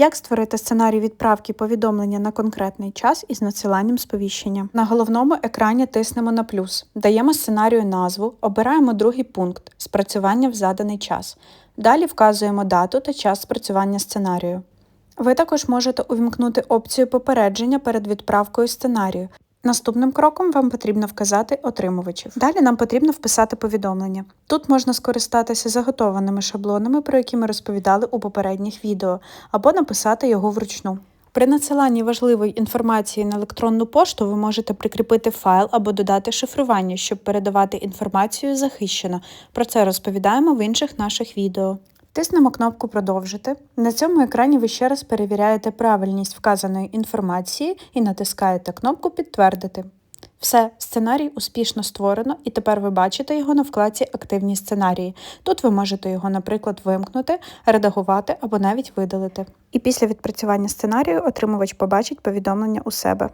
Як створити сценарій відправки повідомлення на конкретний час із надсиланням сповіщення? На головному екрані тиснемо на плюс, даємо сценарію назву, обираємо другий пункт спрацювання в заданий час. Далі вказуємо дату та час спрацювання сценарію. Ви також можете увімкнути опцію попередження перед відправкою сценарію. Наступним кроком вам потрібно вказати отримувачів. Далі нам потрібно вписати повідомлення. Тут можна скористатися заготованими шаблонами, про які ми розповідали у попередніх відео, або написати його вручну. При надсиланні важливої інформації на електронну пошту ви можете прикріпити файл або додати шифрування, щоб передавати інформацію захищено. Про це розповідаємо в інших наших відео. Тиснемо кнопку Продовжити. На цьому екрані ви ще раз перевіряєте правильність вказаної інформації і натискаєте кнопку Підтвердити. Все, сценарій успішно створено, і тепер ви бачите його на вкладці Активні сценарії. Тут ви можете його, наприклад, вимкнути, редагувати або навіть видалити. І після відпрацювання сценарію отримувач побачить повідомлення у себе.